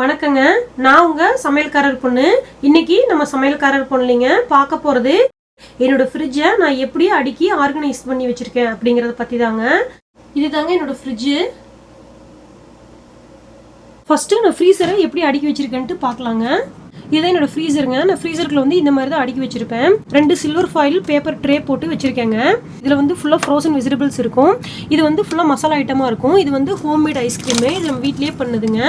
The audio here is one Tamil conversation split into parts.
வணக்கங்க. நான் உங்க சமையல்காரர் பொண்ணு. இன்னைக்கு நம்ம சமையல்காரர் பொண்ணுலிங்க பார்க்க போறது என்னோட ஃப்ரிட்ஜை நான் எப்படி அடுக்கி ஆர்கனைஸ் பண்ணி வச்சிருக்கேன் அப்படிங்கறத பத்தி தாங்க இதுதாங்க என்னோட ஃப்ரிட்ஜு ஃபர்ஸ்ட்டு நான் ஃப்ரீசரை எப்படி அடுக்கி வச்சிருக்கேன்ட்டு பார்க்கலாங்க. இதுதான் என்னோட ஃப்ரீசருங்க நான் ஃப்ரீசருக்குள்ள வந்து இந்த மாதிரி தான் அடுக்கி வச்சிருப்பேன். ரெண்டு சில்வர் ஃபாயில் பேப்பர் ட்ரே போட்டு வச்சிருக்கேங்க. இதில் வந்து ஃபுல்லாக ஃப்ரோசன் வெஜிடபிள்ஸ் இருக்கும். இது வந்து ஃபுல்லாக மசாலா ஐட்டமாக இருக்கும். இது வந்து ஹோம்மேட் ஐஸ்கிரீமு இது நம்ம வீட்லேயே பண்ணுதுங்க.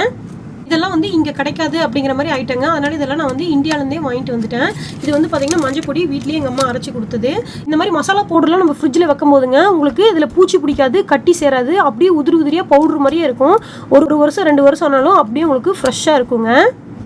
இதெல்லாம் வந்து இங்கே கிடைக்காது அப்படிங்கிற மாதிரி ஆயிட்டங்க. அதனால இதெல்லாம் நான் வந்து இந்தியாவிலேருந்தே வாங்கிட்டு வந்துட்டேன். இது வந்து பார்த்தீங்கன்னா மஞ்சள் பொடி வீட்லேயே எங்கள் அம்மா அரைச்சி கொடுத்தது. இந்த மாதிரி மசாலா பவுடர்லாம் நம்ம ஃப்ரிட்ஜில் வைக்கும் போதுங்க உங்களுக்கு இதில் பூச்சி பிடிக்காது கட்டி சேராது. அப்படியே உதிரி உதிரியாக பவுடர் மாதிரியே இருக்கும். ஒரு ஒரு வருஷம் ரெண்டு வருஷம் ஆனாலும் அப்படியே உங்களுக்கு ஃப்ரெஷ்ஷாக இருக்குங்க.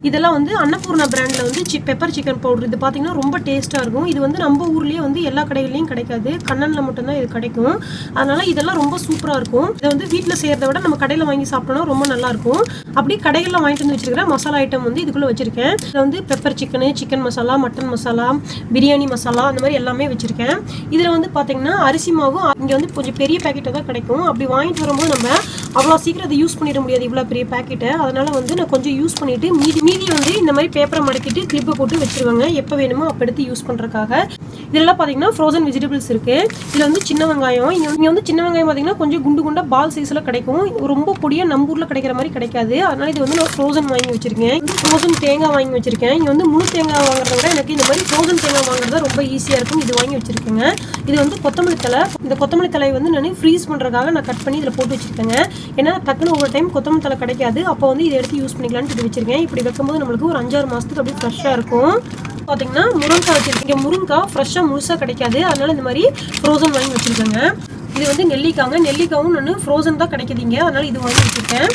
இதெல்லாம் வந்து அன்னபூர்ணா பிராண்டில் வந்து சி பெப்பர் சிக்கன் பவுடர் இது பார்த்தீங்கன்னா ரொம்ப டேஸ்ட்டாக இருக்கும். இது வந்து நம்ம ஊர்லேயே வந்து எல்லா கடைகள்லையும் கிடைக்காது. கண்ணனில் மட்டும்தான் இது கிடைக்கும். அதனால் இதெல்லாம் ரொம்ப சூப்பராக இருக்கும். இதை வந்து வீட்டில் செய்கிறத விட நம்ம கடையில் வாங்கி சாப்பிட்டோம்னா ரொம்ப நல்லாயிருக்கும் அப்படியே கடைகளில் வாங்கிட்டு வந்து வச்சிருக்கிற மசாலா ஐட்டம் வந்து இதுக்குள்ளே வச்சுருக்கேன். இதில் வந்து pepper chicken chicken masala mutton masala biryani masala அந்த மாதிரி எல்லாமே வச்சுருக்கேன். இதில் வந்து பார்த்தீங்கன்னா அரிசி மாவு இங்கே வந்து கொஞ்சம் பெரிய பேக்கெட்டாக தான் கிடைக்கும். அப்படி வாங்கிட்டு வரும்போது நம்ம அவ்வளோ சீக்கிரம் அதை யூஸ் பண்ணிட முடியாது இவ்வளோ பெரிய பேக்கெட்டை அதனால் வந்து நான் கொஞ்சம் யூஸ் பண்ணிட்டு மீதி மீதி வந்து இந்த மாதிரி பேப்பரை மடக்கிட்டு கிளிப்பை போட்டு வச்சுருவாங்க. எப்போ வேணுமோ அப்போ எடுத்து யூஸ் பண்ணுறக்காக இதெல்லாம் பார்த்தீங்கன்னா ஃப்ரோசன் வெஜிடபிள்ஸ் இருக்குது இதில் வந்து சின்ன வெங்காயம். இங்கே இங்கே வந்து சின்ன வெங்காயம் பார்த்தீங்கன்னா கொஞ்சம் குண்டு குண்டாக பால் சைஸில் கிடைக்கும். ரொம்ப பொடியாக நம்ம ஊரில் கிடைக்கிற மாதிரி கிடைக்காது. அதனால் இது வந்து நான் ஃப்ரோசன் வாங்கி வச்சுருக்கேன். ஃப்ரோசன் தேங்காய் வாங்கி வச்சுருக்கேன். இங்கே வந்து முழு தேங்காய் வாங்குறத விட எனக்கு இந்த மாதிரி ஃப்ரோசன் தேங்காய் வாங்குறது ரொம்ப ஈஸியாக இருக்கும். இது வாங்கி வச்சுருக்கேங்க. இது வந்து கொத்தமல்லி தலை இந்த கொத்தமல்லி தலை வந்து நான் ஃப்ரீஸ் பண்ணுறதுக்காக நான் கட் பண்ணி இதில் போட்டு வச்சுருக்கேங்க. ஏன்னா டக்குன்னு ஒவ்வொரு டைம் கொத்தமல்லி தலை கிடைக்காது. அப்போ வந்து இதை எடுத்து யூஸ் பண்ணிக்கலாம்னு இது வச்சிருக்கேன். இப்படி வைக்கும்போது நம்மளுக்கு ஒரு அஞ்சாறு மாதத்துக்கு அப்படியே ஃப்ரெஷ்ஷாக இருக்கும். பார்த்தீங்கன்னா முருங்கக்காய் வச்சுருக்கீங்க முருங்கக்காய் ஃப்ரெஷ்ஷாக முழுசாக கிடைக்காது. அதனால் இந்த மாதிரி ஃப்ரோசன் வாங்கி வச்சுருக்கேங்க. இது வந்து நெல்லிக்காங்க. நெல்லிக்காவும் நான் ஃப்ரோசன் தான் கிடைக்குதுங்க அதனால் இது வாங்கி வச்சுருக்கேன்.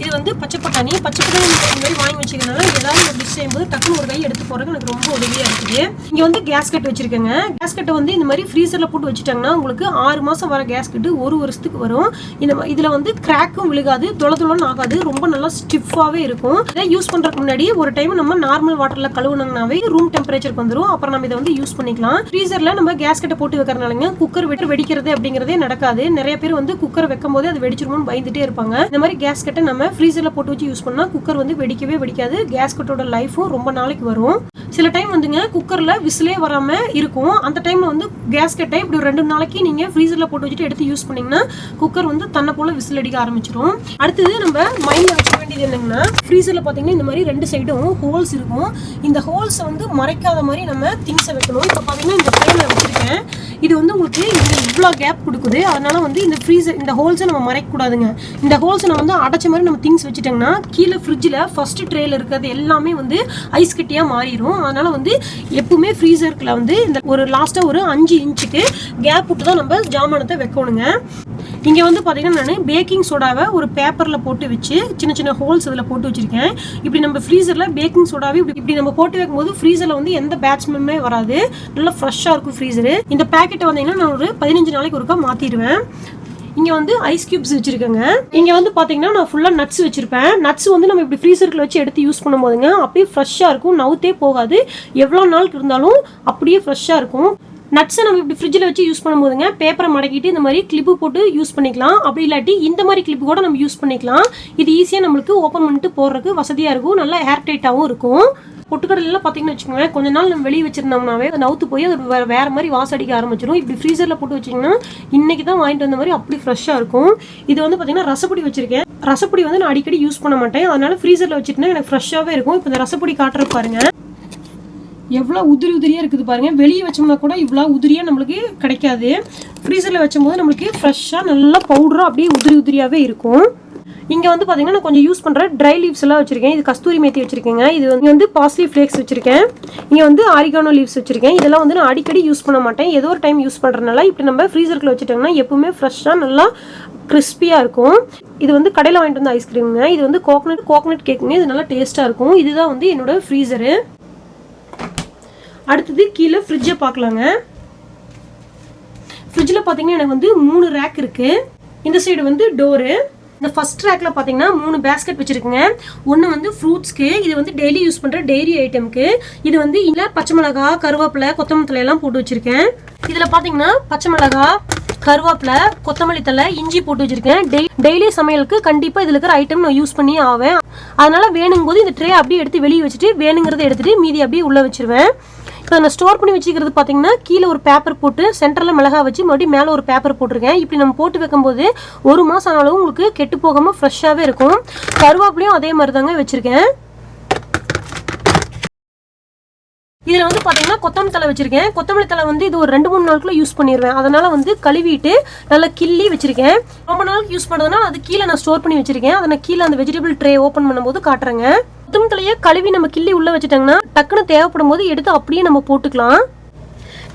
இது வந்து பச்சை பட்டாணி பச்சை பட்டாணி இந்த மாதிரி வாங்கி வச்சுக்கிறதுனால ஏதாவது ஒரு டிஷ் செய்யும்போது டக்குனு ஒரு கை எடுத்து போறதுக்கு எனக்கு ரொம்ப உதவியா இருக்குது. இங்க வந்து கேஸ் கட் வச்சிருக்கேங்க. கேஸ் கட்டை வந்து இந்த மாதிரி ஃப்ரீசர்ல போட்டு வச்சுட்டாங்கன்னா உங்களுக்கு ஆறு மாசம் வர கேஸ் கட்டு ஒரு வருஷத்துக்கு வரும். இந்த மா- இதுல வந்து கிராக்கும் விழுகாது தொலை தொலைன்னு ஆகாது ரொம்ப நல்லா ஸ்டிஃபாவே இருக்கும். இதை யூஸ் பண்றதுக்கு முன்னாடி ஒரு டைம் நம்ம நார்மல் வாட்டர்ல கழுவுனாங்கனாவே ரூம் டெம்பரேச்சருக்கு வந்துடும் அப்புறம் நம்ம இதை வந்து யூஸ் பண்ணிக்கலாம். ஃப்ரீசர்ல நம்ம கேஸ் கட்டை போட்டு வைக்கிறனாலங்க குக்கர் விட்டு வெடிக்கிறது அப்படிங்கிறதே நடக்காது. நிறைய பேர் வந்து குக்கர் வைக்கும் போது அது வெடிச்சிருமோன்னு பயந்துட்டே இருப்பாங்க. இந்த மாதிரி கேஸ் கட்டை நம்ம ஃப்ரீசரில் போட்டு வச்சு யூஸ் பண்ணால் குக்கர் வந்து வெடிக்கவே வெடிக்காது. கேஸ் கட்டோட லைஃபும் ரொம்ப நாளைக்கு வரும். சில டைம் வந்துங்க குக்கரில் விசிலே வராமல் இருக்கும். அந்த டைமில் வந்து கேஸ் கட்டை இப்படி ஒரு ரெண்டு நாளைக்கு நீங்கள் ஃப்ரீசரில் போட்டு வச்சுட்டு எடுத்து யூஸ் பண்ணிங்கன்னா குக்கர் வந்து தன்னை போல் விசில் அடிக்க ஆரம்பிச்சிடும் அடுத்தது நம்ம மைண்டில் வச்சுக்க வேண்டியது என்னங்கன்னா ஃப்ரீசரில் பார்த்தீங்கன்னா இந்த மாதிரி ரெண்டு சைடும் ஹோல்ஸ் இருக்கும். இந்த ஹோல்ஸை வந்து மறைக்காத மாதிரி நம்ம திங்ஸை வைக்கணும். இப்போ பார்த்தீங்கன்னா இந்த ட்ரெயில வச்சுருக்கேன். இது வந்து உங்களுக்கு இது இவ்வளோ கேப் கொடுக்குது. அதனால வந்து இந்த ஃப்ரீசர் இந்த ஹோல்ஸை நம்ம மறைக்கக்கூடாதுங்க. இந்த ஹோல்ஸை நம்ம வந்து அடைச்ச மாதிரி நம்ம திங்ஸ் வச்சுட்டோங்கன்னா கீழே ஃப்ரிட்ஜில் ஃபஸ்ட்டு ட்ரேயில் இருக்கிறது எல்லாமே வந்து ஐஸ் கட்டியாக மாறிடும் அதனால் வந்து எப்பவுமே ஃப்ரீசருக்குள்ள வந்து இந்த ஒரு லாஸ்ட்டாக ஒரு அஞ்சு இன்ச்சுக்கு கேப் விட்டு தான் நம்ம ஜாமானத்தை வைக்கணுங்க. இங்கே வந்து பார்த்தீங்கன்னா நான் பேக்கிங் சோடாவை ஒரு பேப்பரில் போட்டு வச்சு சின்ன சின்ன ஹோல்ஸ் இதில் போட்டு வச்சுருக்கேன். இப்படி நம்ம ஃப்ரீசரில் பேக்கிங் சோடாவே இப்படி இப்படி நம்ம போட்டு வைக்கும்போது ஃப்ரீசரில் வந்து எந்த பேட்ஸ்மென்மே வராது. நல்லா ஃப்ரெஷ்ஷாக இருக்கும் ஃப்ரீசரு இந்த பேக்கெட்டை வந்தீங்கன்னா நான் ஒரு பதினஞ்சு நாளைக்கு ஒருக்கா மாற்றிடுவேன் இங்கே வந்து ஐஸ் கியூப்ஸ் வச்சிருக்கேங்க. இங்கே வந்து பார்த்தீங்கன்னா நான் ஃபுல்லாக நட்ஸ் வச்சிருப்பேன். நட்ஸ் வந்து நம்ம இப்படி ஃப்ரீசருக்குள்ள வச்சு எடுத்து யூஸ் பண்ணும்போதுங்க அப்படியே ஃப்ரெஷ்ஷாக இருக்கும். நவுத்தே போகாது. எவ்வளோ நாளுக்கு இருந்தாலும் அப்படியே ஃப்ரெஷ்ஷாக இருக்கும். நட்ஸை நம்ம இப்படி ஃப்ரிட்ஜில் வச்சு யூஸ் பண்ணும்போதுங்க பேப்பரை மடக்கிட்டு இந்த மாதிரி கிளிப்பு போட்டு யூஸ் பண்ணிக்கலாம். அப்படி இல்லாட்டி இந்த மாதிரி கிளிப்பு கூட நம்ம யூஸ் பண்ணிக்கலாம். இது ஈஸியாக நம்மளுக்கு ஓப்பன் பண்ணிட்டு போடுறதுக்கு வசதியாக இருக்கும். நல்லா ஏர் டைட்டாகவும் இருக்கும். பொட்டுக்கடலாம் பார்த்தீங்கன்னு வச்சுக்கோங்க கொஞ்ச நாள் நம்ம வெளியே வச்சிருந்தோம்னாவே அதை நவுத்து போய் அது வேற வேற மாதிரி வாசம் அடிக்க ஆரம்பிச்சிடும் இப்படி ஃப்ரீசரில் போட்டு வச்சிங்கன்னா இன்னைக்கு தான் வாங்கிட்டு வந்த மாதிரி அப்படி ஃப்ரெஷ்ஷாக இருக்கும். இது வந்து பார்த்தீங்கன்னா ரசப்பொடி வச்சிருக்கேன். ரசப்பொடி வந்து நான் அடிக்கடி யூஸ் பண்ண மாட்டேன். அதனால ஃப்ரீசரில் வச்சுட்டுனா எனக்கு ஃப்ரெஷ்ஷாகவே இருக்கும். இப்போ இந்த ரசப்பொடி காட்டுற பாருங்க. எவ்வளோ உதிரி உதிரியாக இருக்குது பாருங்கள் வெளியே வச்சோம்னா கூட இவ்வளோ உதிரியாக நம்மளுக்கு கிடைக்காது. ஃப்ரீசரில் வச்சும்போது நம்மளுக்கு ஃப்ரெஷ்ஷாக நல்லா பவுடராக அப்படியே உதிரி உதிரியாகவே இருக்கும். இங்கே வந்து பார்த்தீங்கன்னா நான் கொஞ்சம் யூஸ் பண்ணுற ட்ரை லீவ்ஸ் எல்லாம் வச்சுருக்கேன். இது கஸ்தூரி மேத்தி வச்சுருக்கேங்க. இது வந்து இங்க வந்து பாஸ்லி ஃப்ளேக்ஸ் வச்சுருக்கேன். இங்கே வந்து ஆரிகானோ லீவ்ஸ் வச்சுருக்கேன். இதெல்லாம் வந்து நான் அடிக்கடி யூஸ் பண்ண மாட்டேன். ஏதோ ஒரு டைம் யூஸ் பண்ணுறதுனால இப்படி நம்ம ஃப்ரீசருக்குள்ள வச்சுட்டோம்னா எப்பவுமே ஃப்ரெஷ்ஷாக நல்லா கிறிஸ்பியாக இருக்கும். இது வந்து கடையில் வாங்கிட்டு வந்த ஐஸ்கிரீமுங்க இது வந்து கோகனட் கோகனட் கேக்குங்க இது நல்லா டேஸ்ட்டாக இருக்கும். இதுதான் வந்து என்னோட ஃப்ரீசரு அடுத்தது கீழே ஃப்ரிட்ஜை பார்க்கலாங்க. ஃப்ரிட்ஜில் பார்த்தீங்கன்னா எனக்கு வந்து மூணு ரேக் இருக்குது இந்த சைடு வந்து டோரு இந்த ஃபர்ஸ்ட் ரேக்கில் பார்த்தீங்கன்னா மூணு பேஸ்கெட் வச்சுருக்குங்க. ஒன்று வந்து ஃப்ரூட்ஸ்க்கு இது வந்து டெய்லி யூஸ் பண்ணுற டெய்ரி ஐட்டம்க்கு இது வந்து இல்லை பச்சை மிளகா கருவேப்பிலை கொத்தமல்லி எல்லாம் போட்டு வச்சுருக்கேன். இதில் பார்த்தீங்கன்னா பச்சை மிளகா கருவேப்பிலை கொத்தமல்லி தழை இஞ்சி போட்டு வச்சிருக்கேன். டெய்லி சமையலுக்கு கண்டிப்பாக இதில் இருக்கிற ஐட்டம் நான் யூஸ் பண்ணி ஆவேன். அதனால் வேணுங்கும் போது இந்த ட்ரே அப்படியே எடுத்து வெளியே வச்சுட்டு வேணுங்கிறத எடுத்துகிட்டு மீதி அப்படியே உள்ளே வச்சுருவேன். இப்போ நான் ஸ்டோர் பண்ணி வச்சுக்கிறது பார்த்தீங்கன்னா கீழே ஒரு பேப்பர் போட்டு சென்டரில் மிளகா வச்சு மறுபடியும் மேலே ஒரு பேப்பர் போட்டிருக்கேன். இப்படி நம்ம போட்டு வைக்கும்போது ஒரு மாதம் ஆனாலும் உங்களுக்கு கெட்டு போகாமல் ஃப்ரெஷ்ஷாகவே இருக்கும். கருவேப்பிலையும் அதே மாதிரி தாங்க வச்சுருக்கேன். இதில் வந்து பார்த்தீங்கன்னா கொத்தமல்லி தலை வச்சுருக்கேன். கொத்தமல்லி தலை வந்து இது ஒரு ரெண்டு மூணு நாளுக்குள்ள யூஸ் பண்ணிடுவேன் அதனால் வந்து கழுவிட்டு நல்லா கிள்ளி வச்சுருக்கேன். ரொம்ப நாளுக்கு யூஸ் பண்ணுறதுனால அது கீழே நான் ஸ்டோர் பண்ணி வச்சுருக்கேன். அதை நான் கீழே அந்த வெஜிடபிள் ட்ரே ஓப்பன் பண்ணும்போது காட்டுறேங்க. கொத்தமல்லி தலையை கழுவி நம்ம கிள்ளி உள்ளே வச்சுட்டாங்கன்னா டக்குன்னு தேவைப்படும் போது எடுத்து அப்படியே நம்ம போட்டுக்கலாம்.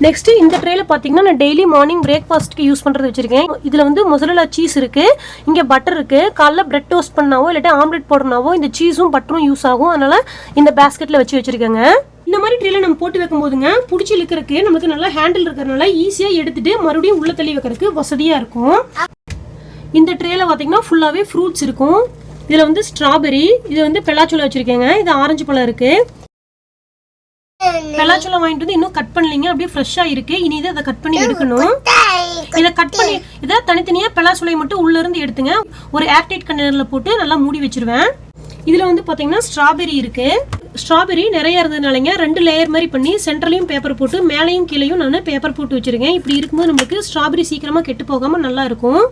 நெக்ஸ்ட் இந்த ட்ரேல பார்த்தீங்கன்னா நான் டெய்லி மார்னிங் பிரேக்ஃபாஸ்ட்க்கு யூஸ் பண்ணுறது வச்சிருக்கேன். இதில் வந்து மொசரலா சீஸ் இருக்கு. இங்கே பட்டர் இருக்கு. காலைல பிரெட் டோஸ்ட் பண்ணாவோ இல்லாட்டி ஆம்லெட் போடுறனாவோ இந்த சீஸும் பட்டரும் யூஸ் ஆகும். அதனால இந்த பேஸ்கெட்டில் வச்சு வச்சிருக்கேங்க. இந்த மாதிரி ட்ரேல நம்ம போட்டு வைக்கும் போதுங்க பிடிச்சி இழுக்கிறதுக்கு நம்மளுக்கு நல்லா ஹேண்டில் இருக்கிறதுனால ஈஸியாக எடுத்துட்டு மறுபடியும் உள்ள தள்ளி வைக்கிறதுக்கு வசதியாக இருக்கும். இந்த ட்ரேல பார்த்தீங்கன்னா ஃபுல்லாகவே ஃப்ரூட்ஸ் இருக்கும். இதில் வந்து ஸ்ட்ராபெரி இது வந்து பெலாச்சோளம் வச்சுருக்கேங்க. இது ஆரஞ்சு பழம் இருக்குது பெலாச்சோளம் வாங்கிட்டு வந்து இன்னும் கட் பண்ணலீங்க. அப்படியே ஃப்ரெஷ்ஷாக இருக்கு. இனி இதை அதை கட் பண்ணி எடுக்கணும். இதை கட் பண்ணி இதை தனித்தனியாக பெலாச்சோலையை மட்டும் உள்ள இருந்து எடுத்துங்க. ஒரு ஏர்டைட் கண்டெய்னரில் போட்டு நல்லா மூடி வச்சிருவேன். இதில் வந்து பார்த்தீங்கன்னா ஸ்ட்ராபெரி இருக்குது ஸ்ட்ராபெரி நிறைய இருந்ததுனாலங்க ரெண்டு லேயர் மாதிரி பண்ணி சென்டர்லையும் பேப்பர் போட்டு மேலேயும் கீழேயும் நான் பேப்பர் போட்டு வச்சிருக்கேன். இப்படி இருக்கும்போது நம்மளுக்கு ஸ்ட்ராபெரி சீக்கிரமாக கெட்டு போகாமல் நல்லா இருக்கும்.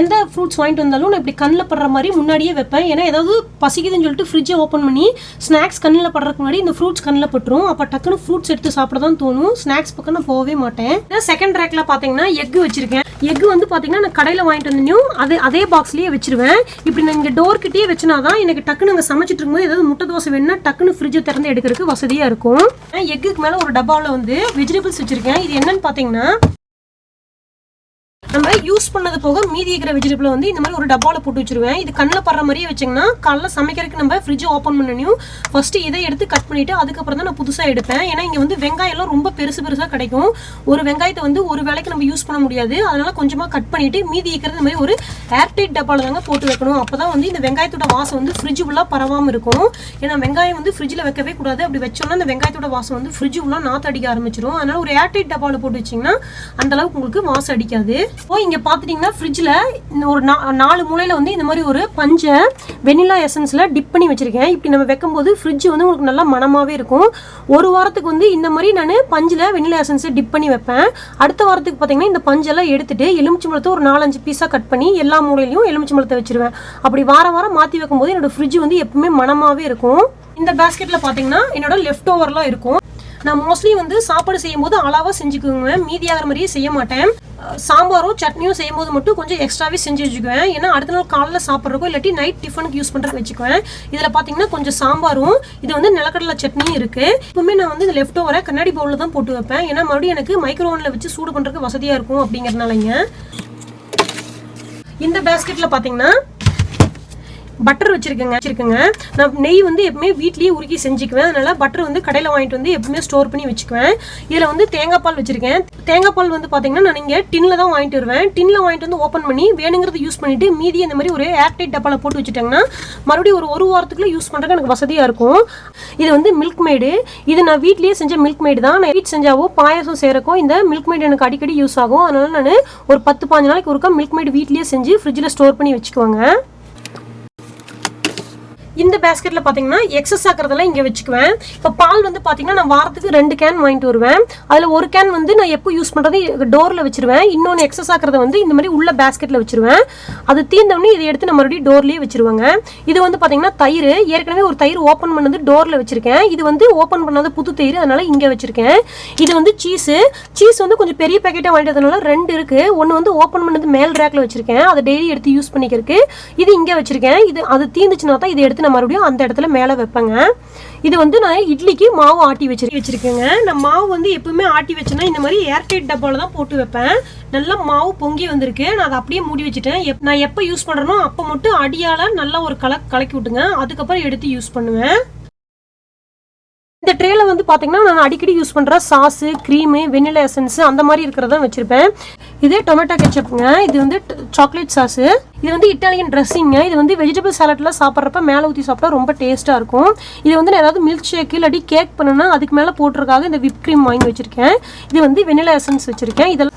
எந்த ஃப்ரூட்ஸ் வாங்கிட்டு வந்தாலும் நான் இப்படி கண்ணில் படுற மாதிரி முன்னாடியே வைப்பேன். ஏன்னா ஏதாவது பசிக்குதுன்னு சொல்லிட்டு ஃப்ரிட்ஜை ஓப்பன் பண்ணி ஸ்நாக்ஸ் கண்ணில் படுறதுக்கு முன்னாடி இந்த ஃப்ரூட்ஸ் கண்ணில் பட்டுரும். அப்போ டக்குன்னு ஃப்ரூட்ஸ் எடுத்து சாப்பிட தான் தோணும். ஸ்நாக்ஸ் பக்கம் நான் போகவே மாட்டேன். செகண்ட் ரேக்கில் பார்த்தீங்கன்னா எக் வச்சிருக்கேன். எக் வந்து பார்த்தீங்கன்னா நான் கடையில் வாங்கிட்டு வந்தனையும் அது அதே பாக்ஸ்லேயே வச்சிருவேன். இப்படி நான் இங்கே டோர் கிட்டேயே வச்சுனா தான் எனக்கு டக்குன்னு அங்கே சமைச்சிட்டு இருக்கும்போது ஏதாவது முட்டை தோசை வேணும்னா டக்குன்னு ஃப்ரிட்ஜை திறந்து எடுக்கிறதுக்கு வசதியாக இருக்கும். எக்குக்கு மேலே ஒரு டப்பாவில் வந்து வெஜிடபிள்ஸ் வச்சிருக்கேன். இது என்னன்னு பார்த்தீங்கன்னா நம்ம யூஸ் பண்ணது போக மீதி இருக்கிற வெஜிடபிள் வந்து இந்த மாதிரி ஒரு டப்பாவில் போட்டு வச்சிருவேன். இது கண்ணில் படுற மாதிரியே வச்சிங்கன்னா காலைல சமைக்கிறதுக்கு நம்ம ஃப்ரிட்ஜ் ஓப்பன் பண்ணனையும் ஃபர்ஸ்ட் இதை எடுத்து கட் பண்ணிட்டு அதுக்கப்புறம் தான் நான் புதுசாக எடுப்பேன். ஏன்னா இங்கே வந்து வெங்காயம்லாம் ரொம்ப பெருசு பெருசாக கிடைக்கும். ஒரு வெங்காயத்தை வந்து ஒரு வேளைக்கு நம்ம யூஸ் பண்ண முடியாது. அதனால கொஞ்சமாக கட் பண்ணிட்டு மீதி இருக்கிறது இந்த மாதிரி ஒரு ஏர்டைட் டப்பாவில் தாங்க போட்டு வைக்கணும். அப்போ தான் வந்து இந்த வெங்காயத்தோட வாசம் வந்து ஃப்ரிட்ஜ் ஃபுல்லாக பரவாமல் இருக்கும். ஏன்னா வெங்காயம் வந்து ஃப்ரிட்ஜில் வைக்கவே கூடாது. அப்படி வச்சோம்னா அந்த வெங்காயத்தோட வாசம் வந்து ஃப்ரிட்ஜ் ஃபுல்லாக நாற்று அடிக்க ஆரம்பிச்சிடும் அதனால ஒரு ஏர்டைட் டப்பாவில் போட்டு வச்சிங்கன்னா அந்த அளவுக்கு உங்களுக்கு வாசம் அடிக்காது. இப்போ இங்கே பார்த்துட்டிங்கன்னா ஃப்ரிட்ஜில் ஒரு நா நாலு மூலையில் வந்து இந்த மாதிரி ஒரு பஞ்சை வெனிலா எசன்ஸில் டிப் பண்ணி வச்சுருக்கேன். இப்படி நம்ம வைக்கும்போது ஃப்ரிட்ஜ் வந்து உங்களுக்கு நல்லா மனமாகவே இருக்கும். ஒரு வாரத்துக்கு வந்து இந்த மாதிரி நான் பஞ்சில் வெனிலா எசன்ஸை டிப் பண்ணி வைப்பேன். அடுத்த வாரத்துக்கு பார்த்தீங்கன்னா இந்த பஞ்செல்லாம் எடுத்துட்டு எலுமிச்சம்பழத்தை ஒரு நாலஞ்சு பீஸாக கட் பண்ணி எல்லா மூலையிலையும் எலுமிச்சம்பழத்தை வச்சுருவேன். அப்படி வார வாரம் மாற்றி வைக்கும்போது என்னோடய ஃப்ரிட்ஜ் வந்து எப்பவுமே மனமாகவே இருக்கும். இந்த பேஸ்கெட்டில் பார்த்தீங்கன்னா என்னோட லெஃப்ட் ஓவர்லாம் இருக்கும். நான் மோஸ்ட்லி வந்து சாப்பாடு செய்யும் போது அளவாக செஞ்சுக்குவேன் மீதியாகிற மாதிரியே செய்ய மாட்டேன். சாம்பாரோ சாம்பாரும் சட்னியும் செய்யும் போது மட்டும் கொஞ்சம் எக்ஸ்ட்ராவே செஞ்சு வச்சுக்குவேன். ஏன்னா அடுத்த நாள் காலைல சாப்பிட்றக்கோ இல்லாட்டி நைட் டிஃபனுக்கு யூஸ் பண்ணுறதுக்கு வச்சுக்குவேன். இதில் பார்த்தீங்கன்னா கொஞ்சம் சாம்பாரும் இது வந்து நிலக்கடலை சட்னியும் இருக்குது இப்போவுமே நான் வந்து இந்த லெஃப்ட் ஓவரை கண்ணாடி பவுலில் தான் போட்டு வைப்பேன். ஏன்னா மறுபடியும் எனக்கு மைக்ரோவனில் வச்சு சூடு பண்ணுறதுக்கு வசதியாக இருக்கும் அப்படிங்கிறனாலங்க இந்த பேஸ்கெட்டில் பார்த்தீங்கன்னா பட்டர் வச்சிருக்கேங்க வச்சிருக்கேங்க. நான் நெய் வந்து எப்பவுமே வீட்லயே உருக்கி செஞ்சுக்குவேன். அதனால பட்டர் வந்து கடையில் வாங்கிட்டு வந்து எப்பவுமே ஸ்டோர் பண்ணி வச்சுக்குவேன். இதில் வந்து தேங்காய் பால் வச்சிருக்கேன். தேங்காய் பால் வந்து பார்த்தீங்கன்னா நான் இங்கே டின்ல தான் வாங்கிட்டு வருவேன். டின்ல வாங்கிட்டு வந்து ஓப்பன் பண்ணி வேணுங்கிறது யூஸ் பண்ணிட்டு மீதி இந்த மாதிரி ஒரு ஏர்டைட் டப்பால போட்டு வச்சுட்டாங்கன்னா மறுபடியும் ஒரு ஒரு வாரத்துக்குள்ள யூஸ் பண்ணுறதுக்கு எனக்கு வசதியாக இருக்கும். இது வந்து மில்க் மேடு இது நான் வீட்லயே செஞ்ச மில்க் மேடு தான். நான் வீட் செஞ்சாவோ பாயசம் செய்கிறக்கும் இந்த மில்க் மேடு எனக்கு அடிக்கடி யூஸ் ஆகும். அதனால நான் ஒரு பத்து பாஞ்சு நாளைக்கு ஒருக்கா மில்க் மேடு வீட்லயே செஞ்சு ஃப்ரிட்ஜில் ஸ்டோர் பண்ணி வச்சுக்குவாங்க. இந்த பேஸ்கெட்ல பாத்தீங்கன்னா எக்ஸஸ் ஆக்கிறதெல்லாம் இங்க வச்சுக்குவேன். இப்போ பால் வந்து பாத்தீங்கன்னா நான் வாரத்துக்கு ரெண்டு கேன் வாங்கிட்டு வருவேன். அதுல ஒரு கேன் வந்து நான் எப்போ யூஸ் பண்றது? டோர்ல வச்சிருவேன். இன்னொன்று எக்ஸஸ் ஆக்கிறத வந்து இந்த மாதிரி உள்ள பேஸ்கெட்ல வச்சிருவேன். அது தீர்ந்தவொடனே இதை எடுத்து நம்ம மறுபடியும் டோர்லயே வச்சிருவாங்க. இது வந்து பாத்தீங்கன்னா தயிர். ஏற்கனவே ஒரு தயிர் ஓப்பன் பண்ணது டோர்ல வச்சிருக்கேன். இது வந்து ஓப்பன் பண்ணாத புது தயிர் அதனால இங்க வச்சிருக்கேன். இது வந்து சீஸ் சீஸ் வந்து கொஞ்சம் பெரிய பேக்கெட்டா வாங்கிட்டதுனால ரெண்டு இருக்கு. ஒன்னு வந்து ஓப்பன் பண்ணது மேல் ரேக்ல வச்சிருக்கேன். அதை டெய்லி எடுத்து யூஸ் பண்ணிக்கிறதுக்கு இது இங்க வச்சிருக்கேன். இது அது தீந்துச்சுன்னா தான் இதை எடுத்து நான் மறுபடியும் அந்த இடத்துல மேலே வைப்பேங்க. இது வந்து நான் இட்லிக்கு மாவு ஆட்டி வச்சு வச்சுருக்கேங்க. நான் மாவு வந்து எப்பவுமே ஆட்டி வச்சேன்னா இந்த மாதிரி ஏர்டைட் டப்பாவில் தான் போட்டு வைப்பேன். நல்லா மாவு பொங்கி வந்திருக்கு. நான் அதை அப்படியே மூடி வச்சுட்டேன். எப் நான் எப்போ யூஸ் பண்ணுறேனோ அப்போ மட்டும் அடியால் நல்லா ஒரு கல கலக்கி விட்டுங்க. அதுக்கப்புறம் எடுத்து யூஸ் பண்ணுவேன். இந்த ட்ரேல வந்து பார்த்தீங்கன்னா நான் அடிக்கடி யூஸ் பண்ணுற சாஸு க்ரீமு வெனிலா எசன்ஸ் அந்த மாதிரி இருக்கிறதா வச்சுருப்பேன். இதே டொமேட்டோ கெச்சப்புங்க இது வந்து சாக்லேட் சாஸ் இது வந்து இட்டாலியன் ட்ரெஸ்ஸிங்க இது வந்து வெஜிடபிள் சாலட்லாம் சாப்பிட்றப்ப மேலே ஊற்றி சாப்பிட்டா ரொம்ப டேஸ்ட்டாக இருக்கும். இது வந்து நான் ஏதாவது மில்க் ஷேக் இல்லாட்டி கேக் பண்ணுன்னா அதுக்கு மேலே போட்டுருக்காக இந்த விப் க்ரீம் வாங்கி வச்சுருக்கேன். இது வந்து வெனிலா எசன்ஸ் வச்சுருக்கேன். இதெல்லாம்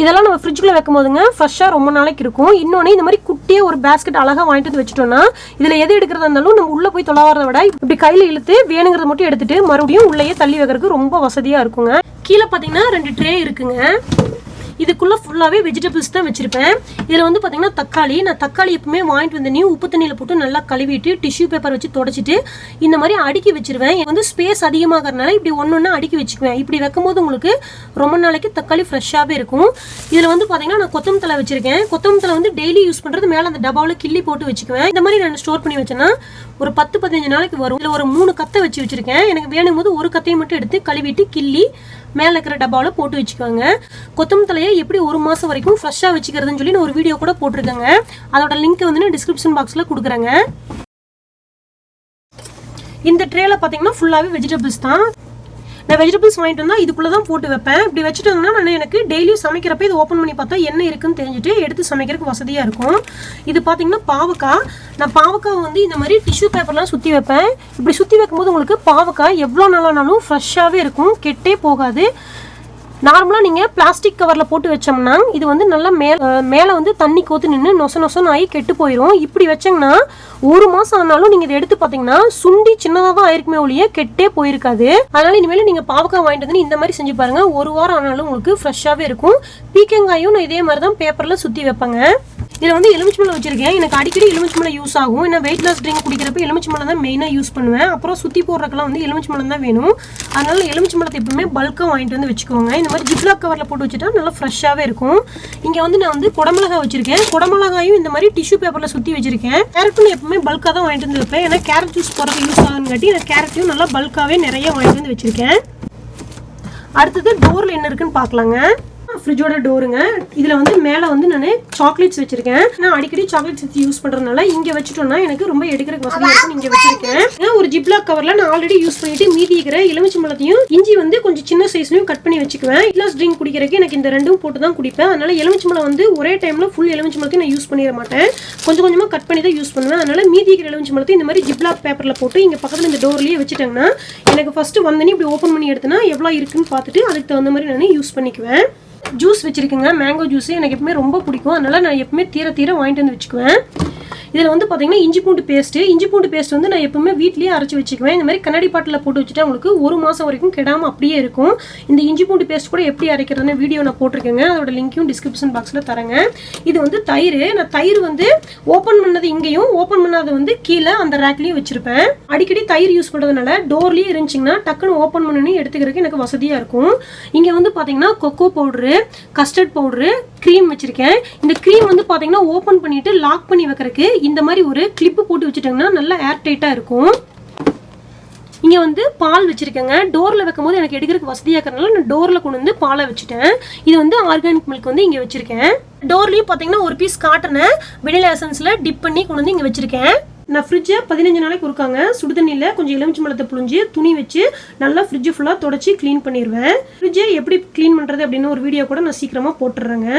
இதெல்லாம் நம்ம ஃப்ரிட்ஜுக்குள்ள வைக்கும் போதுங்க ஃப்ரெஷ்ஷாக ரொம்ப நாளைக்கு இருக்கும். இன்னொன்று இந்த மாதிரி குட்டியே ஒரு பேஸ்கெட் அழகாக வாங்கிட்டு வந்து வச்சுட்டோம்னா இதில் எது எடுக்கிறதா இருந்தாலும் நம்ம உள்ளே போய் தொலைவாரதை விட இப்படி கையில் இழுத்து வேணுங்கிறத மட்டும் எடுத்துட்டு மறுபடியும் உள்ளேயே தள்ளி வைக்கிறதுக்கு ரொம்ப வசதியாக இருக்குங்க. கீழே பார்த்தீங்கன்னா ரெண்டு ட்ரே இருக்குங்க. இதுக்குள்ளே ஃபுல்லாகவே வெஜிடபிள்ஸ் தான் வச்சுருப்பேன். இதில் வந்து பார்த்தீங்கன்னா தக்காளி நான் தக்காளி எப்பவுமே வாங்கிட்டு வந்தனையும் உப்பு தண்ணியில் போட்டு நல்லா கழுவிட்டு டிஷ்யூ பேப்பர் வச்சு தொடச்சிட்டு இந்த மாதிரி அடுக்கி வச்சிருவேன். எனக்கு வந்து ஸ்பேஸ் அதிகமாகறதுனால இப்படி ஒன்று ஒன்றா அடுக்கி வச்சுக்குவேன். இப்படி வைக்கும்போது உங்களுக்கு ரொம்ப நாளைக்கு தக்காளி ஃப்ரெஷ்ஷாகவே இருக்கும். இதில் வந்து பார்த்திங்கன்னா நான் கொத்தமல்லி தலை வச்சிருக்கேன். தலை வந்து டெய்லி யூஸ் பண்ணுறது மேலே அந்த டப்பாவில் கிள்ளி போட்டு வச்சுக்குவேன். இந்த மாதிரி நான் ஸ்டோர் பண்ணி வச்சேன்னா ஒரு பத்து பதினஞ்சு நாளைக்கு வரும். இதில் ஒரு மூணு கத்தை வச்சு வச்சுருக்கேன். எனக்கு வேணும் போது ஒரு கத்தையை மட்டும் எடுத்து கழுவிட்டு கிள்ளி மேலே இருக்கிற டப்பாவில் போட்டு வச்சுக்குவாங்க. கொத்தமல்லி தலையை எப்படி ஒரு மாதம் வரைக்கும் ஃப்ரெஷ்ஷாக வச்சுக்கிறதுன்னு சொல்லி நான் ஒரு வீடியோ கூட போட்டிருக்கேங்க. அதோட லிங்க் வந்து நான் டிஸ்கிரிப்ஷன் பாக்ஸில் கொடுக்குறேங்க. இந்த ட்ரேல பார்த்தீங்கன்னா ஃபுல்லாகவே வெஜிடபிள்ஸ் தான். நான் வெஜிடபிள்ஸ் வாங்கிட்டு வந்தால் இதுக்குள்ளே தான் போட்டு வைப்பேன். இப்படி வச்சுட்டாங்கன்னா நான் எனக்கு டெய்லியும் சமைக்கிறப்ப இது ஓப்பன் பண்ணி பார்த்தா என்ன இருக்குன்னு தெரிஞ்சுட்டு எடுத்து சமைக்கிறதுக்கு வசதியாக இருக்கும். இது பார்த்தீங்கன்னா பாவக்காய். நான் பாவக்காய் வந்து இந்த மாதிரி டிஷ்யூ பேப்பர்லாம் சுற்றி வைப்பேன். இப்படி சுற்றி வைக்கும்போது உங்களுக்கு பாவக்காய் எவ்வளோ நாளானாலும் ஃப்ரெஷ்ஷாகவே இருக்கும். கெட்டே போகாது. நார்மலாக நீங்கள் பிளாஸ்டிக் கவரில் போட்டு வச்சோம்னா இது வந்து நல்லா மேலே மேலே வந்து தண்ணி கோத்து நின்று நொச நொசன்னு ஆகி கெட்டு போயிடும் இப்படி வச்சோங்கன்னா ஒரு மாதம் ஆனாலும் நீங்கள் இதை எடுத்து பார்த்தீங்கன்னா சுண்டி சின்னதாக தான் ஆயிருக்குமே ஒழிய கெட்டே போயிருக்காது. அதனால இனிமேல் நீங்கள் பாவக்காய் வாங்கிட்டு வந்து இந்த மாதிரி செஞ்சு பாருங்கள் ஒரு வாரம் ஆனாலும் உங்களுக்கு ஃப்ரெஷ்ஷாகவே இருக்கும். பீக்கங்காயும் நான் இதே மாதிரி தான் பேப்பரில் சுற்றி வைப்பேங்க. இதில் வந்து எலுமிச்சம்பழம் வச்சுருக்கேன். எனக்கு அடிக்கடி எலுமிச்சம்பழம் யூஸ் ஆகும். ஏன்னா வெயிட் லாஸ் ட்ரிங்க் குடிக்கிறப்ப எலுமிச்சம்பழம் தான் மெயினாக யூஸ் பண்ணுவேன். அப்புறம் சுற்றி போடுறதுக்கெல்லாம் வந்து எலுமிச்சம்பழம் தான் வேணும். அதனால எலுமிச்சம்பழத்தை எப்பவுமே பல்காக வாங்கிட்டு வந்து வச்சுக்கோங்க. இந்த மாதிரி ஜிப்லாக் கவரில் போட்டு வச்சுட்டா நல்லா ஃப்ரெஷ்ஷாகவே இருக்கும். இங்கே வந்து நான் வந்து குடமிளகா வச்சுருக்கேன். குடமிளகாயும் இந்த மாதிரி டிஷ்யூ பேப்பரில் சுற்றி வச்சுருக்கேன். கேரட்டும் எப்பவுமே பல்காக தான் வாங்கிட்டு வந்து வைப்பேன். ஏன்னா கேரட் ஜூஸ் போடுறது யூஸ் ஆகுங்காட்டி நான் கேரட்டையும் நல்லா பல்காகவே நிறைய வாங்கிட்டு வந்து வச்சுருக்கேன். அடுத்தது டோரில் என்ன இருக்குன்னு பார்க்கலாங்க. ஃப்ரிட்ஜோட டோருங்க இதில் வந்து மேலே வந்து நான் சாக்லேட்ஸ் வச்சிருக்கேன். நான் அடிக்கடி சாக்லேட்ஸ் வச்சு யூஸ் பண்ணுறதுனால இங்கே வச்சுட்டோம்னா எனக்கு ரொம்ப எடுக்கிற வசதியாக இருக்கும். இங்கே வச்சிருக்கேன். ஒரு ஜிப்லாக் கவரில் நான் ஆல்ரெடி யூஸ் பண்ணிட்டு மீதி இருக்கிற எலுமிச்சம்பழத்தையும் இஞ்சி வந்து கொஞ்சம் சின்ன சைஸ்லையும் கட் பண்ணி வச்சுக்குவேன். கிளாஸ் ட்ரிங்க் குடிக்கிறதுக்கு எனக்கு இந்த ரெண்டும் போட்டு தான் குடிப்பேன். அதனால எலுமிச்சம்பழம் வந்து ஒரே டைமில் ஃபுல் எலுமிச்சம்பழத்தையும் நான் யூஸ் பண்ணிட மாட்டேன். கொஞ்சம் கொஞ்சமாக கட் பண்ணி தான் யூஸ் பண்ணுவேன். அதனால மீதி இருக்கிற எலுமிச்சம்பழத்தை இந்த மாதிரி ஜிப்லாக் பேப்பரில் போட்டு இங்கே பக்கத்தில் இந்த டோர்லேயே வச்சுட்டேங்கன்னா எனக்கு ஃபஸ்ட்டு வந்தனே இப்படி ஓப்பன் பண்ணி எடுத்தனா எவ்வளோ இருக்குன்னு பார்த்துட்டு அதுக்கு தகுந்த மாதிரி நான் யூஸ் பண்ணிக்குவேன். ஜூஸ் வச்சுருக்கேங்க. மேங்கோ ஜூஸ் எனக்கு எப்பவுமே ரொம்ப பிடிக்கும். அதனால் நான் எப்பவுமே தீர தீர வாங்கிட்டு வந்து வச்சுக்குவேன். இதில் வந்து பார்த்திங்கன்னா இஞ்சி பூண்டு பேஸ்ட்டு இஞ்சி பூண்டு பேஸ்ட் வந்து நான் எப்பவுமே வீட்லேயே அரைச்சி வச்சுக்குவேன். இந்த மாதிரி கண்ணாடி பாட்டில் போட்டு வச்சுட்டா உங்களுக்கு ஒரு மாதம் வரைக்கும் கெடாமல் அப்படியே இருக்கும். இந்த இஞ்சி பூண்டு பேஸ்ட் கூட எப்படி அரைக்கிறதுன்னு வீடியோ நான் போட்டிருக்கேங்க. அதோட லிங்க்கையும் டிஸ்கிரிப்ஷன் பாக்ஸில் தரேங்க. இது வந்து தயிர். நான் தயிர் வந்து ஓப்பன் பண்ணது இங்கேயும் ஓப்பன் பண்ணாத வந்து கீழே அந்த ரேக்லேயும் வச்சுருப்பேன். அடிக்கடி தயிர் யூஸ் பண்ணுறதுனால டோர்லேயும் இருந்துச்சிங்கன்னா டக்குன்னு ஓப்பன் பண்ணி எடுத்துக்கிறதுக்கு எனக்கு வசதியாக இருக்கும். இங்கே வந்து பார்த்திங்கன்னா cocoa powder custard powder cream வச்சுருக்கேன். இந்த க்ரீம் வந்து பார்த்தீங்கன்னா ஓப்பன் பண்ணிட்டு லாக் பண்ணி வைக்கிறதுக்கு இந்த மாதிரி ஒரு கிளிப்பு போட்டு வச்சுட்டிங்கன்னா நல்லா ஏர் டைட்டாக இருக்கும். இங்கே வந்து பால் வச்சுருக்கேங்க. டோரில் வைக்கும் போது எனக்கு எடுக்கிறதுக்கு வசதியாக இருக்கிறனால நான் டோரில் கொண்டு வந்து பாலை வச்சுட்டேன். இது வந்து ஆர்கானிக் மில்க் வந்து இங்கே வச்சுருக்கேன். டோர்லேயும் பார்த்தீங்கன்னா ஒரு பீஸ் காட்டனை வெனிலா எசன்ஸில் டிப் பண்ணி கொண்டு வந்து இங்கே வச்சுருக்கேன். நான் ஃப்ரிட்ஜை பதினஞ்சு நாளைக்கு இருக்காங்க சுடுதண்ணியில் கொஞ்சம் எலுமிச்சம்பழத்தை புழிஞ்சு துணி வச்சு நல்லா ஃப்ரிட்ஜு ஃபுல்லாக தொடச்சி க்ளீன் பண்ணிடுவேன் ஃப்ரிட்ஜை எப்படி க்ளீன் பண்ணுறது அப்படின்னு ஒரு வீடியோ கூட நான் சீக்கிரமாக போட்டுடுறேங்க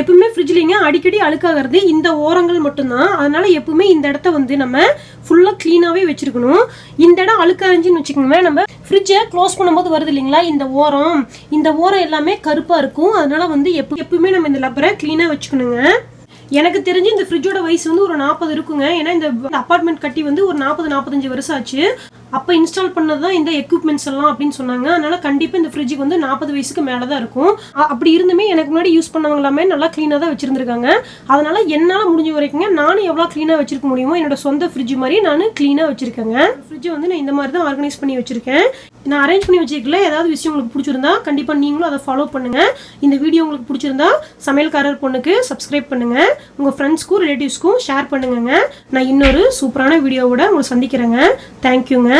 எப்பவுமே ஃப்ரிட்ஜ்லிங்க அடிக்கடி அழுக்காகிறது இந்த ஓரங்கள் மட்டும்தான். அதனால எப்பவுமே இந்த இடத்த வந்து நம்ம ஃபுல்லாக க்ளீனாகவே வச்சிருக்கணும். இந்த இடம் அழுக்காயிருந்துச்சுன்னு வச்சுக்கோங்க நம்ம ஃப்ரிட்ஜை க்ளோஸ் பண்ணும்போது வருது இல்லைங்களா? இந்த ஓரம். இந்த ஓரம் எல்லாமே கருப்பாக இருக்கும். அதனால வந்து எப்போ எப்பவுமே நம்ம இந்த லப்பரை க்ளீனாக வச்சுக்கணுங்க. எனக்கு தெரிஞ்சு இந்த ஃப்ரிட்ஜோட வயசு வந்து ஒரு நாற்பது இருக்குங்க. ஏன்னா இந்த அப்பார்ட்மெண்ட் கட்டி வந்து ஒரு நாற்பது நாற்பத்தஞ்சு வருஷம் ஆச்சு. அப்போ இன்ஸ்டால் பண்ணது தான் இந்த எக்யூப்மெண்ட்ஸ் எல்லாம் அப்படின்னு சொன்னாங்க. அதனால கண்டிப்பாக இந்த ஃப்ரிட்ஜுக்கு வந்து நாற்பது வயசுக்கு மேலே தான் இருக்கும் அப்படி இருந்துமே எனக்கு முன்னாடி யூஸ் பண்ணவங்க எல்லாமே நல்லா க்ளீனாக தான் வச்சிருந்துருக்காங்க. அதனால என்னால் முடிஞ்ச வரைக்குங்க நானும் எவ்வளோ க்ளீனாக வச்சிருக்க முடியுமோ என்னோட சொந்த ஃப்ரிட்ஜ் மாதிரி நான் க்ளீனாக வச்சிருக்கேங்க. ஃப்ரிட்ஜை வந்து நான் இந்த மாதிரி தான் ஆர்கனைஸ் பண்ணி வச்சிருக்கேன். நான் அரேஞ்ச் பண்ணி வச்சிருக்கல ஏதாவது விஷயம் உங்களுக்கு பிடிச்சிருந்தா கண்டிப்பாக நீங்களும் அதை ஃபாலோ பண்ணுங்க. இந்த வீடியோ உங்களுக்கு பிடிச்சிருந்தா சமையல்காரர் பொண்ணுக்கு சப்ஸ்கிரைப் பண்ணுங்க. உங்கள் ஃப்ரெண்ட்ஸ்க்கும் ரிலேட்டிவ்ஸ்க்கும் ஷேர் பண்ணுங்கங்க. நான் இன்னொரு சூப்பரான வீடியோவோட உங்களை சந்திக்கிறேங்க. தேங்க்யூங்க